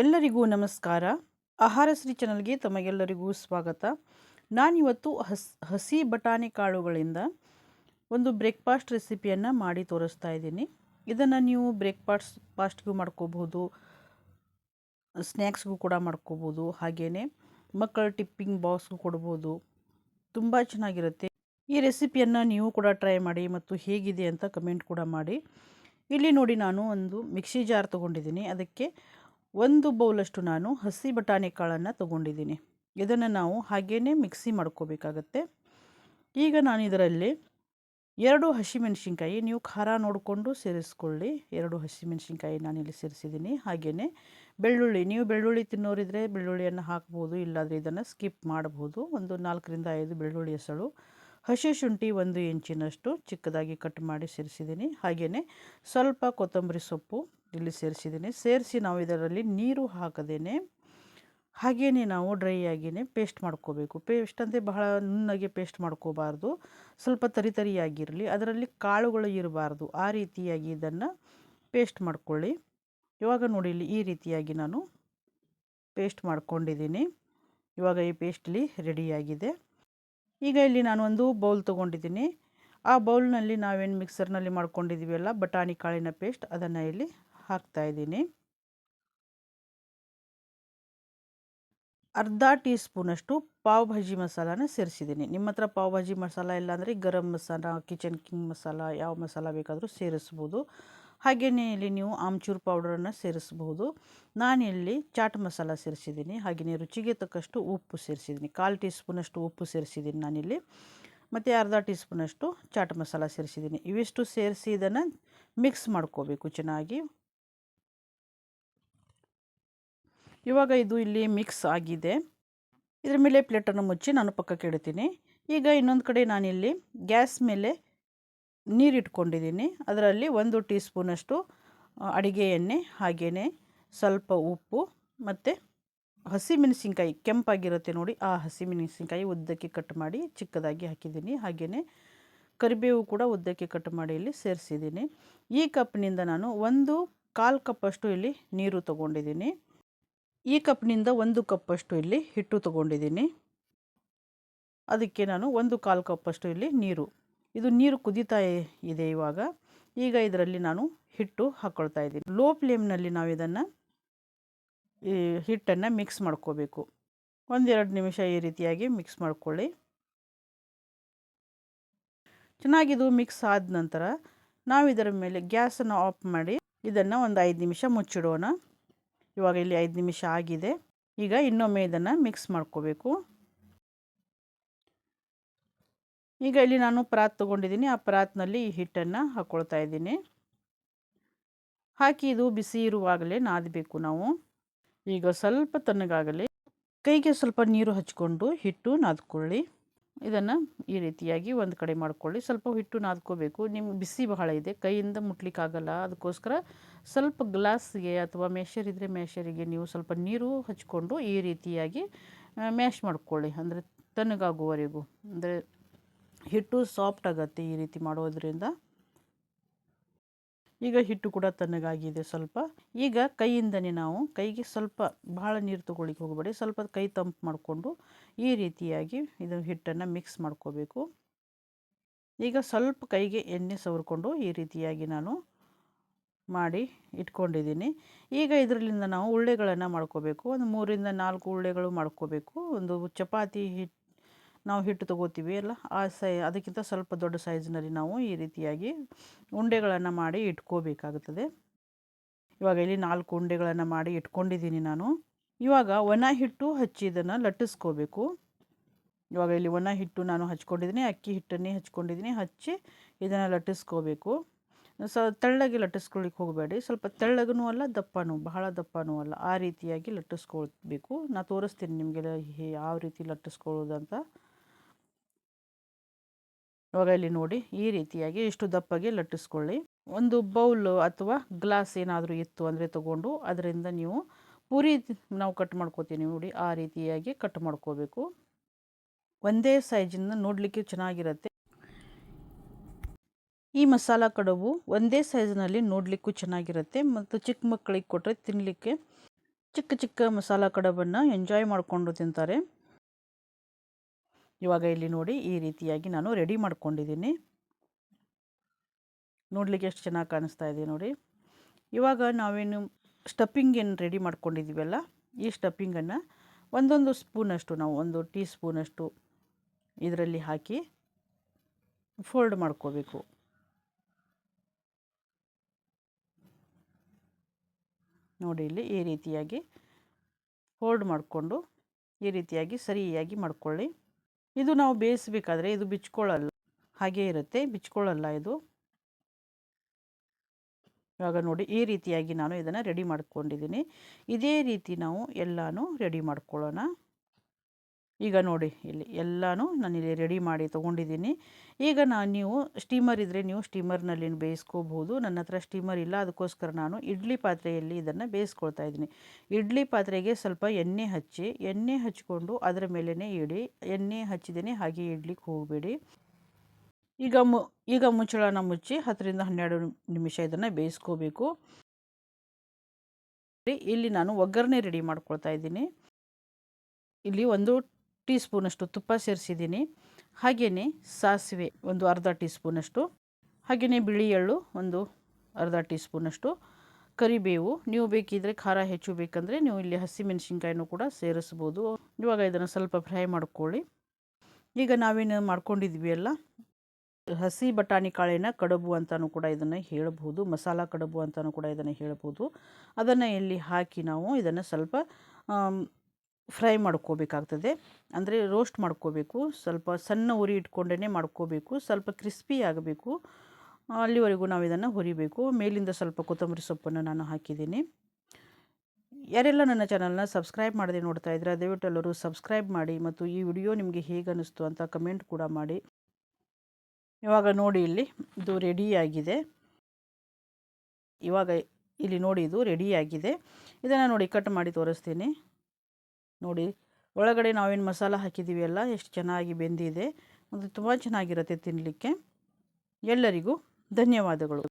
ಎಲ್ಲರಿಗೂ ನಮಸ್ಕಾರ. ಆಹಾರ ಶ್ರೀ ಚಾನಲ್ಗೆ ತಮಗೆಲ್ಲರಿಗೂ ಸ್ವಾಗತ. ನಾನಿವತ್ತು ಹಸ್, ಹಸಿ ಬಟಾಣಿ ಕಾಳುಗಳಿಂದ ಒಂದು ಬ್ರೇಕ್ಫಾಸ್ಟ್ ರೆಸಿಪಿಯನ್ನು ಮಾಡಿ ತೋರಿಸ್ತಾ ಇದ್ದೀನಿ. ಇದನ್ನು ನೀವು ಬ್ರೇಕ್ಫಾಸ್ಟ್, ಫಾಸ್ಟ್ಗೂ ಮಾಡ್ಕೋಬೋದು ಸ್ನ್ಯಾಕ್ಸ್ಗೂ ಕೂಡ ಮಾಡ್ಕೋಬೋದು ಹಾಗೆಯೇ ಮಕ್ಕಳ ಟಿಪ್ಪಿಂಗ್ ಬಾಕ್ಸ್ಗೂ ಕೊಡ್ಬೋದು. ತುಂಬ ಚೆನ್ನಾಗಿರುತ್ತೆ. ಈ ರೆಸಿಪಿಯನ್ನು ನೀವು ಕೂಡ ಟ್ರೈ ಮಾಡಿ ಮತ್ತು ಹೇಗಿದೆ ಅಂತ ಕಮೆಂಟ್ ಕೂಡ ಮಾಡಿ. ಇಲ್ಲಿ ನೋಡಿ ನಾನು ಒಂದು ಮಿಕ್ಸಿ ಜಾರ್ ತೊಗೊಂಡಿದ್ದೀನಿ. ಅದಕ್ಕೆ ಒಂದು ಬೌಲಷ್ಟು ನಾನು ಹಸಿ ಬಟಾಣಿ ಕಾಳನ್ನು ತೊಗೊಂಡಿದ್ದೀನಿ. ಇದನ್ನು ನಾವು ಹಾಗೇ ಮಿಕ್ಸಿ ಮಾಡ್ಕೋಬೇಕಾಗತ್ತೆ. ಈಗ ನಾನು ಇದರಲ್ಲಿ ಎರಡು ಹಸಿಮೆಣಸಿನ್ಕಾಯಿ, ನೀವು ಖಾರ ನೋಡಿಕೊಂಡು ಸೇರಿಸ್ಕೊಳ್ಳಿ. ಎರಡು ಹಸಿಮೆಣಸಿನ್ಕಾಯಿ ನಾನಿಲ್ಲಿ ಸೇರಿಸಿದ್ದೀನಿ. ಹಾಗೆಯೇ ಬೆಳ್ಳುಳ್ಳಿ, ನೀವು ಬೆಳ್ಳುಳ್ಳಿ ತಿನ್ನೋರಿದ್ರೆ ಬೆಳ್ಳುಳ್ಳಿಯನ್ನು ಹಾಕ್ಬೋದು, ಇಲ್ಲಾದರೆ ಇದನ್ನು ಸ್ಕಿಪ್ ಮಾಡಬಹುದು ಒಂದು ನಾಲ್ಕರಿಂದ ಐದು ಬೆಳ್ಳುಳ್ಳಿ ಹೆಸಳು ಹಸಿ ಶುಂಠಿ ಒಂದು ಇಂಚಿನಷ್ಟು ಚಿಕ್ಕದಾಗಿ ಕಟ್ ಮಾಡಿ ಸೇರಿಸಿದ್ದೀನಿ. ಹಾಗೆಯೇ ಸ್ವಲ್ಪ ಕೊತ್ತಂಬರಿ ಸೊಪ್ಪು ಇಲ್ಲಿ ಸೇರಿಸಿದ್ದೀನಿ. ಸೇರಿಸಿ ನಾವು ಇದರಲ್ಲಿ ನೀರು ಹಾಕದೇನೆ ಹಾಗೇ ನಾವು ಡ್ರೈ ಆಗಿಯೇ ಪೇಸ್ಟ್ ಮಾಡ್ಕೋಬೇಕು. ಪೇಸ್ಟ್ ಅಂದರೆ ಬಹಳ ನುಣ್ಣಗೆ ಪೇಸ್ಟ್ ಮಾಡ್ಕೋಬಾರ್ದು. ಸ್ವಲ್ಪ ತರಿ ತರಿಯಾಗಿರಲಿ, ಅದರಲ್ಲಿ ಕಾಳುಗಳು ಇರಬಾರ್ದು. ಆ ರೀತಿಯಾಗಿ ಇದನ್ನು ಪೇಸ್ಟ್ ಮಾಡ್ಕೊಳ್ಳಿ. ಇವಾಗ ನೋಡಿ, ಇಲ್ಲಿ ಈ ರೀತಿಯಾಗಿ ನಾನು ಪೇಸ್ಟ್ ಮಾಡ್ಕೊಂಡಿದ್ದೀನಿ. ಇವಾಗ ಈ ಪೇಸ್ಟ್ಲಿ ರೆಡಿಯಾಗಿದೆ. ಈಗ ಇಲ್ಲಿ ನಾನು ಒಂದು ಬೌಲ್ ತೊಗೊಂಡಿದ್ದೀನಿ. ಆ ಬೌಲ್ನಲ್ಲಿ ನಾವೇನು ಮಿಕ್ಸರ್ನಲ್ಲಿ ಮಾಡ್ಕೊಂಡಿದ್ದೀವಲ್ಲ ಬಟಾಣಿ, ಕಾಳಿನ ಪೇಸ್ಟ್, ಅದನ್ನು ಇಲ್ಲಿ ಹಾಕ್ತಾ ಇದ್ದೀನಿ. ಅರ್ಧ ಟೀ ಸ್ಪೂನಷ್ಟು ಪಾವ್ ಭಾಜಿ ಮಸಾಲಾನ ಸೇರಿಸಿದ್ದೀನಿ. ನಿಮ್ಮ ಹತ್ರ ಪಾವ್ ಭಾಜಿ ಮಸಾಲ ಇಲ್ಲಾಂದರೆ ಗರಂ ಮಸಾಲ, ಕಿಚನ್ ಕಿಂಗ್ ಮಸಾಲ ಯಾವ ಮಸಾಲ ಬೇಕಾದರೂ ಸೇರಿಸ್ಬೋದು. ಹಾಗೆಯೇ ಇಲ್ಲಿ ನೀವು ಆಮ್ಚೂರ್ ಪೌಡರನ್ನು ಸೇರಿಸ್ಬೋದು. ನಾನಿಲ್ಲಿ ಚಾಟ್ ಮಸಾಲ ಸೇರಿಸಿದ್ದೀನಿ. ಹಾಗೆಯೇ ರುಚಿಗೆ ತಕ್ಕಷ್ಟು ಉಪ್ಪು ಸೇರಿಸಿದ್ದೀನಿ. ಕಾಲು ಟೀ ಸ್ಪೂನಷ್ಟು ಉಪ್ಪು ಸೇರಿಸಿದ್ದೀನಿ ನಾನಿಲ್ಲಿ. ಮತ್ತು ಅರ್ಧ ಟೀ ಸ್ಪೂನಷ್ಟು ಚಾಟ್ ಮಸಾಲ ಸೇರಿಸಿದ್ದೀನಿ. ಇವಿಷ್ಟು ಸೇರಿಸಿ ಇದನ್ನು ಮಿಕ್ಸ್ ಮಾಡ್ಕೋಬೇಕು ಚೆನ್ನಾಗಿ. ಇವಾಗ ಇದು ಇಲ್ಲಿ ಮಿಕ್ಸ್ ಆಗಿದೆ. ಇದ್ರ ಮೇಲೆ ಪ್ಲೇಟನ್ನು ಮುಚ್ಚಿ ನಾನು ಪಕ್ಕಕ್ಕೆ ಇಡ್ತೀನಿ. ಈಗ ಇನ್ನೊಂದು ಕಡೆ ನಾನಿಲ್ಲಿ ಗ್ಯಾಸ್ ಮೇಲೆ ನೀರು ಇಟ್ಕೊಂಡಿದ್ದೀನಿ. ಅದರಲ್ಲಿ ಒಂದು ಟೀ ಸ್ಪೂನಷ್ಟು ಅಡಿಗೆ ಎಣ್ಣೆ ಹಾಗೆಯೇ ಸ್ವಲ್ಪ ಉಪ್ಪು ಮತ್ತು ಹಸಿಮೆಣಸಿನ್ಕಾಯಿ ಕೆಂಪಾಗಿರುತ್ತೆ ನೋಡಿ, ಆ ಹಸಿಮೆಣಸಿನ್ಕಾಯಿ ಉದ್ದಕ್ಕೆ ಕಟ್ ಮಾಡಿ ಚಿಕ್ಕದಾಗಿ ಹಾಕಿದ್ದೀನಿ. ಹಾಗೆಯೇ ಕರಿಬೇವು ಕೂಡ ಉದ್ದಕ್ಕೆ ಕಟ್ ಮಾಡಿ ಇಲ್ಲಿ ಸೇರಿಸಿದ್ದೀನಿ. ಈ ಕಪ್ನಿಂದ ನಾನು ಒಂದು ಕಾಲು ಕಪ್ಪಷ್ಟು ಇಲ್ಲಿ ನೀರು ತೊಗೊಂಡಿದ್ದೀನಿ. ಈ ಕಪ್ನಿಂದ ಒಂದು ಕಪ್ಪಷ್ಟು ಇಲ್ಲಿ ಹಿಟ್ಟು ತೊಗೊಂಡಿದ್ದೀನಿ. ಅದಕ್ಕೆ ನಾನು ಒಂದು ಕಾಲು ಕಪ್ಪಷ್ಟು ಇಲ್ಲಿ ನೀರು. ಇದು ನೀರು ಕುದೀತಾ ಇದೆ ಇವಾಗ. ಈಗ ಇದರಲ್ಲಿ ನಾನು ಹಿಟ್ಟು ಹಾಕ್ಕೊಳ್ತಾ ಇದ್ದೀನಿ. ಲೋ ಫ್ಲೇಮ್ನಲ್ಲಿ ನಾವು ಇದನ್ನು ಈ ಹಿಟ್ಟನ್ನು ಮಿಕ್ಸ್ ಮಾಡ್ಕೋಬೇಕು. ಒಂದೆರಡು ನಿಮಿಷ ಈ ರೀತಿಯಾಗಿ ಮಿಕ್ಸ್ ಮಾಡ್ಕೊಳ್ಳಿ. ಚೆನ್ನಾಗಿದು ಮಿಕ್ಸ್ ಆದ ನಂತರ ನಾವು ಇದರ ಮೇಲೆ ಗ್ಯಾಸನ್ನು ಆಫ್ ಮಾಡಿ ಇದನ್ನು ಒಂದು ಐದು ನಿಮಿಷ ಮುಚ್ಚಿಡೋಣ. ಇವಾಗ ಇಲ್ಲಿ ಐದು ನಿಮಿಷ ಆಗಿದೆ. ಈಗ ಇನ್ನೊಮ್ಮೆ ಇದನ್ನು ಮಿಕ್ಸ್ ಮಾಡ್ಕೋಬೇಕು. ಈಗ ಇಲ್ಲಿ ನಾನು ಪ್ರಾತ್ ತೊಗೊಂಡಿದ್ದೀನಿ. ಆ ಪ್ರಾತ್ನಲ್ಲಿ ಈ ಹಿಟ್ಟನ್ನು ಹಾಕ್ಕೊಳ್ತಾ ಇದ್ದೀನಿ. ಹಾಕಿ ಇದು ಬಿಸಿ ಇರುವಾಗಲೇ ನಾದಬೇಕು ನಾವು. ಈಗ ಸ್ವಲ್ಪ ತಣ್ಣಗಾಗಲಿ ಕೈಗೆ ಸ್ವಲ್ಪ ನೀರು ಹಚ್ಕೊಂಡು ಹಿಟ್ಟು ನಾದ್ಕೊಳ್ಳಿ. ಇದನ್ನು ಈ ರೀತಿಯಾಗಿ ಒಂದು ಕಡೆ ಮಾಡ್ಕೊಳ್ಳಿ. ಸ್ವಲ್ಪ ಹಿಟ್ಟು ನಾದ್ಕೋಬೇಕು. ನಿಮ್ಗೆ ಬಿಸಿ ಬಹಳ ಇದೆ, ಕೈಯಿಂದ ಮುಟ್ಲಿಕ್ಕಾಗಲ್ಲ. ಅದಕ್ಕೋಸ್ಕರ ಸ್ವಲ್ಪ ಗ್ಲಾಸ್ಗೆ ಅಥವಾ ಮೇಷರ್ ಇದ್ದರೆ ಮೇಷರಿಗೆ ನೀವು ಸ್ವಲ್ಪ ನೀರು ಹಚ್ಕೊಂಡು ಈ ರೀತಿಯಾಗಿ ಮ್ಯಾಶ್ ಮಾಡ್ಕೊಳ್ಳಿ. ಅಂದರೆ ತಣ್ಣಗಾಗುವವರೆಗೂ. ಅಂದರೆ ಹಿಟ್ಟು ಸಾಫ್ಟ್ ಆಗುತ್ತೆ ಈ ರೀತಿ ಮಾಡೋದ್ರಿಂದ. ಈಗ ಹಿಟ್ಟು ಕೂಡ ತಣ್ಣಗಾಗಿದೆ ಸ್ವಲ್ಪ. ಈಗ ಕೈಯಿಂದನೇ ನಾವು ಕೈಗೆ ಸ್ವಲ್ಪ ಭಾಳ ನೀರು ತೊಗೊಳ್ಳಿಕ್ಕೆ ಹೋಗಬೇಡಿ. ಸ್ವಲ್ಪ ಕೈ ತಂಪು ಮಾಡಿಕೊಂಡು ಈ ರೀತಿಯಾಗಿ ಇದು ಹಿಟ್ಟನ್ನು ಮಿಕ್ಸ್ ಮಾಡ್ಕೋಬೇಕು. ಈಗ ಸ್ವಲ್ಪ ಕೈಗೆ ಎಣ್ಣೆ ಸವರ್ಕೊಂಡು ಈ ರೀತಿಯಾಗಿ ನಾನು ಮಾಡಿ ಇಟ್ಕೊಂಡಿದ್ದೀನಿ. ಈಗ ಇದರಲ್ಲಿಂದ ನಾವು ಉಳ್ಳೆಗಳನ್ನು ಮಾಡ್ಕೋಬೇಕು. ಒಂದು ಮೂರಿಂದ ನಾಲ್ಕು ಉಳ್ಳೆಗಳು ಮಾಡ್ಕೋಬೇಕು. ಒಂದು ಚಪಾತಿ ಹಿಟ್ಟು ನಾವು ಹಿಟ್ಟು ತಗೋತೀವಿ ಅಲ್ಲ ಆ ಸೈ, ಅದಕ್ಕಿಂತ ಸ್ವಲ್ಪ ದೊಡ್ಡ ಸೈಜ್ನಲ್ಲಿ ನಾವು ಈ ರೀತಿಯಾಗಿ ಉಂಡೆಗಳನ್ನು ಮಾಡಿ ಇಟ್ಕೋಬೇಕಾಗುತ್ತದೆ. ಇವಾಗ ಇಲ್ಲಿ ನಾಲ್ಕು ಉಂಡೆಗಳನ್ನು ಮಾಡಿ ಇಟ್ಕೊಂಡಿದ್ದೀನಿ ನಾನು. ಇವಾಗ ಒಣ ಹಿಟ್ಟು ಹಚ್ಚಿ ಇದನ್ನು ಲಟ್ಟಿಸ್ಕೋಬೇಕು. ಇವಾಗ ಇಲ್ಲಿ ಒಣ ಹಿಟ್ಟು ನಾನು ಹಚ್ಕೊಂಡಿದ್ದೀನಿ, ಅಕ್ಕಿ ಹಿಟ್ಟನ್ನೇ ಹಚ್ಕೊಂಡಿದ್ದೀನಿ, ಹಚ್ಚಿ ಇದನ್ನು ಲಟ್ಟಿಸ್ಕೋಬೇಕು. ಸ, ತೆಳ್ಳಗೆ ಲಟ್ಟಿಸ್ಕೊಳ್ಳಿಕ್ಕೆ ಹೋಗಬೇಡಿ. ಸ್ವಲ್ಪ ತೆಳ್ಳಗೂ ಅಲ್ಲ, ದಪ್ಪನೂ, ಬಹಳ ದಪ್ಪನೂ ಅಲ್ಲ. ಆ ರೀತಿಯಾಗಿ ಲಟ್ಟಿಸ್ಕೊಳ್ಬೇಕು. ನಾನು ತೋರಿಸ್ತೀನಿ ನಿಮಗೆ ಯಾವ ರೀತಿ ಲಟ್ಟಿಸ್ಕೊಳ್ಳೋದಂತ. ಇವಾಗ ಇಲ್ಲಿ ನೋಡಿ, ಈ ರೀತಿಯಾಗಿ ಇಷ್ಟು ದಪ್ಪಗೆ ಲಟ್ಟಿಸ್ಕೊಳ್ಳಿ. ಒಂದು ಬೌಲ್ ಅಥವಾ ಗ್ಲಾಸ್ ಏನಾದರೂ ಇತ್ತು ಅಂದರೆ ತಗೊಂಡು ಅದರಿಂದ ನೀವು ಪೂರಿ ನಾವು ಕಟ್ ಮಾಡ್ಕೋತೀವಿ ನೋಡಿ, ಆ ರೀತಿಯಾಗಿ ಕಟ್ ಮಾಡ್ಕೋಬೇಕು. ಒಂದೇ ಸೈಜಿಂದ ನೋಡಲಿಕ್ಕೆ ಚೆನ್ನಾಗಿರುತ್ತೆ. ಈ ಮಸಾಲ ಕಡುಬು ಒಂದೇ ಸೈಜ್ನಲ್ಲಿ ನೋಡಲಿಕ್ಕೂ ಚೆನ್ನಾಗಿರುತ್ತೆ ಮತ್ತು ಚಿಕ್ಕ ಮಕ್ಕಳಿಗೆ ಕೊಟ್ಟರೆ ತಿನ್ನಲಿಕ್ಕೆ ಚಿಕ್ಕ ಚಿಕ್ಕ ಮಸಾಲ ಕಡಬನ್ನು ಎಂಜಾಯ್ ಮಾಡಿಕೊಂಡು ತಿಂತಾರೆ. ಇವಾಗ ಇಲ್ಲಿ ನೋಡಿ ಈ ರೀತಿಯಾಗಿ ನಾನು ರೆಡಿ ಮಾಡ್ಕೊಂಡಿದ್ದೀನಿ. ನೋಡಲಿಕ್ಕೆ ಎಷ್ಟು ಚೆನ್ನಾಗಿ ಕಾಣಿಸ್ತಾ ಇದೆ ನೋಡಿ. ಇವಾಗ ನಾವೇನು ಸ್ಟಫಿಂಗ್ ಏನು ರೆಡಿ ಮಾಡ್ಕೊಂಡಿದ್ದೀವಲ್ಲ, ಈ ಸ್ಟಪ್ಪಿಂಗನ್ನು ಒಂದೊಂದು ಸ್ಪೂನಷ್ಟು ನಾವು ಒಂದು ಟೀ ಸ್ಪೂನಷ್ಟು ಇದರಲ್ಲಿ ಹಾಕಿ ಫೋಲ್ಡ್ ಮಾಡ್ಕೋಬೇಕು. ನೋಡಿ ಇಲ್ಲಿ ಈ ರೀತಿಯಾಗಿ ಫೋಲ್ಡ್ ಮಾಡಿಕೊಂಡು ಈ ರೀತಿಯಾಗಿ ಸರಿಯಾಗಿ ಮಾಡ್ಕೊಳ್ಳಿ. ಇದು ನಾವು ಬೇಯಿಸಬೇಕಾದ್ರೆ ಇದು ಬಿಚ್ಕೊಳ್ಳಲ್ಲ. ಹಾಗೆ ಇರುತ್ತೆ. ಬಿಚ್ಕೊಳ್ಳಲ್ಲ ಇದು. ಇವಾಗ ನೋಡಿ, ಈ ರೀತಿಯಾಗಿ ನಾನು ಇದನ್ನು ರೆಡಿ ಮಾಡ್ಕೊಂಡಿದ್ದೀನಿ. ಇದೇ ರೀತಿ ನಾವು ಎಲ್ಲನೂ ರೆಡಿ ಮಾಡ್ಕೊಳ್ಳೋಣ. ಈಗ ನೋಡಿ ಇಲ್ಲಿ ಎಲ್ಲನೂ ನಾನಿಲ್ಲಿ ರೆಡಿ ಮಾಡಿ ತೊಗೊಂಡಿದ್ದೀನಿ. ಈಗ ನಾನು ನೀವು ಸ್ಟೀಮರ್ ಇದ್ದರೆ ನೀವು ಸ್ಟೀಮರ್ನಲ್ಲಿ ಬೇಯಿಸ್ಕೋಬೋದು. ನನ್ನ ಹತ್ರ ಸ್ಟೀಮರ್ ಇಲ್ಲ, ಅದಕ್ಕೋಸ್ಕರ ನಾನು ಇಡ್ಲಿ ಪಾತ್ರೆಯಲ್ಲಿ ಇದನ್ನು ಬೇಯಿಸ್ಕೊಳ್ತಾ ಇದ್ದೀನಿ. ಇಡ್ಲಿ ಪಾತ್ರೆಗೆ ಸ್ವಲ್ಪ ಎಣ್ಣೆ ಹಚ್ಚಿ, ಎಣ್ಣೆ ಹಚ್ಕೊಂಡು ಅದರ ಮೇಲೇ ಇಡಿ. ಎಣ್ಣೆ ಹಚ್ಚಿದ್ದೇನೆ, ಹಾಗೆ ಇಡ್ಲಿಕ್ಕೆ ಹೋಗಬೇಡಿ. ಈಗ ಮು, ಈಗ ಮುಚ್ಚಳನ ಮುಚ್ಚಿ ಹತ್ತರಿಂದ ಹನ್ನೆರಡು ನಿಮಿಷ ಇದನ್ನು ಬೇಯಿಸ್ಕೋಬೇಕು. ಇಲ್ಲಿ ನಾನು ಒಗ್ಗರಣೆ ರೆಡಿ ಮಾಡ್ಕೊಳ್ತಾ ಇದ್ದೀನಿ. ಇಲ್ಲಿ ಒಂದು ಟೀ ಸ್ಪೂನಷ್ಟು ತುಪ್ಪ ಸೇರಿಸಿದ್ದೀನಿ. ಹಾಗೆಯೇ ಸಾಸಿವೆ ಒಂದು ಅರ್ಧ ಟೀ ಸ್ಪೂನಷ್ಟು ಹಾಗೆಯೇ ಬಿಳಿ ಎಳ್ಳು ಒಂದು ಅರ್ಧ ಟೀ ಸ್ಪೂನಷ್ಟು ಕರಿಬೇವು, ನೀವು ಬೇಕಿದ್ದರೆ ಖಾರ ಹೆಚ್ಚು ಬೇಕಂದರೆ ನೀವು ಇಲ್ಲಿ ಹಸಿಮೆಣಸಿನ್ಕಾಯಿನೂ ಕೂಡ ಸೇರಿಸ್ಬೋದು. ಇವಾಗ ಇದನ್ನು ಸ್ವಲ್ಪ ಫ್ರೈ ಮಾಡ್ಕೊಳ್ಳಿ. ಈಗ ನಾವೇನು ಮಾಡ್ಕೊಂಡಿದ್ವಿ ಅಲ್ಲ, ಹಸಿ ಬಟಾಣಿ ಕಾಳಿನ ಕಡುಬು ಅಂತಲೂ ಕೂಡ ಇದನ್ನು ಹೇಳಬಹುದು ಮಸಾಲ ಕಡುಬು ಅಂತಲೂ ಕೂಡ ಇದನ್ನು ಹೇಳ್ಬೋದು. ಅದನ್ನು ಇಲ್ಲಿ ಹಾಕಿ ನಾವು ಇದನ್ನು ಸ್ವಲ್ಪ ಫ್ರೈ ಮಾಡ್ಕೋಬೇಕಾಗ್ತದೆ. ಅಂದರೆ ರೋಸ್ಟ್ ಮಾಡ್ಕೋಬೇಕು, ಸ್ವಲ್ಪ ಸಣ್ಣ ಉರಿ ಇಟ್ಕೊಂಡೇ ಮಾಡ್ಕೋಬೇಕು, ಸ್ವಲ್ಪ ಕ್ರಿಸ್ಪಿ ಆಗಬೇಕು. ಅಲ್ಲಿವರೆಗೂ ನಾವು ಇದನ್ನು ಹುರಿಬೇಕು. ಮೇಲಿಂದ ಸ್ವಲ್ಪ ಕೊತ್ತಂಬರಿ ಸೊಪ್ಪನ್ನು ನಾನು ಹಾಕಿದ್ದೀನಿ. ಯಾರೆಲ್ಲ ನನ್ನ ಚಾನಲ್ನ ಸಬ್ಸ್ಕ್ರೈಬ್ ಮಾಡದೆ ನೋಡ್ತಾ ಇದ್ದರೆ ದಯವಿಟ್ಟು ಎಲ್ಲರೂ ಸಬ್ಸ್ಕ್ರೈಬ್ ಮಾಡಿ ಮತ್ತು ಈ ವಿಡಿಯೋ ನಿಮಗೆ ಹೇಗೆ ಅನ್ನಿಸ್ತು ಅಂತ ಕಮೆಂಟ್ ಕೂಡ ಮಾಡಿ. ಇವಾಗ ನೋಡಿ ಇಲ್ಲಿ ಇದು ರೆಡಿಯಾಗಿದೆ ಇವಾಗ ಇಲ್ಲಿ ನೋಡಿ ಇದು ರೆಡಿಯಾಗಿದೆ ಇದನ್ನು ನೋಡಿ ಕಟ್ ಮಾಡಿ ತೋರಿಸ್ತೀನಿ. ನೋಡಿ. ಒಳಗಡೆ ನಾವೇನು ಮಸಾಲ ಹಾಕಿದ್ದೀವಿ ಅಲ್ಲ, ಎಷ್ಟು ಚೆನ್ನಾಗಿ ಬೆಂದಿದೆ. ಮತ್ತು ತುಂಬ ಚೆನ್ನಾಗಿರುತ್ತೆ ತಿನ್ನಲಿಕ್ಕೆ ಎಲ್ಲರಿಗೂ ಧನ್ಯವಾದಗಳು.